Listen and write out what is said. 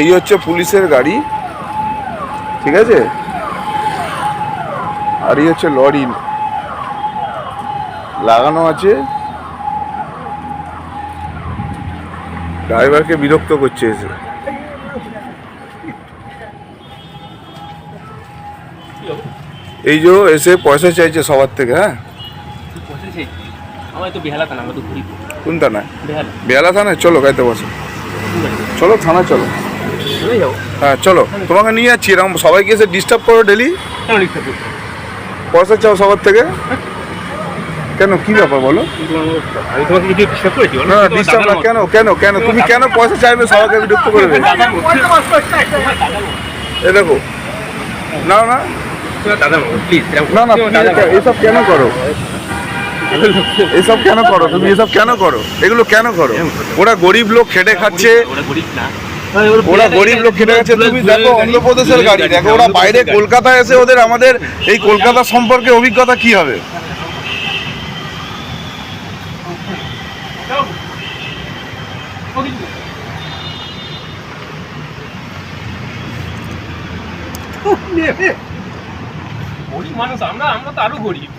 এই হচ্ছে পুলিশের গাড়ি ঠিক আছে? আর এই হচ্ছে লরি। লাগানো আছে। ড্রাইভারকে বিরক্ত করছে এসে। এই যে এসে পয়সা চাইছে সবার থেকে হ্যাঁ? কোন থানায় বেহালা। থানায় চলো গাইতে বসো। চলো থানা চলো। হ্যাঁ চলো। তোমাকে নিয়ে যাচ্ছি এরকম সবাইকে এসে ডিস্টার্ব করো ডেলি পয়সা চাও সবার থেকে? কেন? কি ব্যাপার বলো? না ডিস্টার্ব না কেন? কেন? কেন? তুমি কেন পয়সা চাইবে সবাইকে বিরক্ত করবে? মতো। এ দেখো। না না। না না। এসব কেন করো? এসব কেন করো? তুমি এসব কেন করো? এগুলো কেন করো? ওরা গরিব লোক খেটে খাচ্ছে। ওরা গরিব না ওরা গরিব লোক খেটে খাচ্ছে। তুমি দেখো অন্ধ্রপ্রদেশের গাড়ি। দেখো ওরা বাইরে কলকাতায় এসে ওদের আমাদের এই কলকাতা সম্পর্কে অভিজ্ঞতা কি হবে? গরিব মানুষ আমরা আমরা তো আরও গরিব।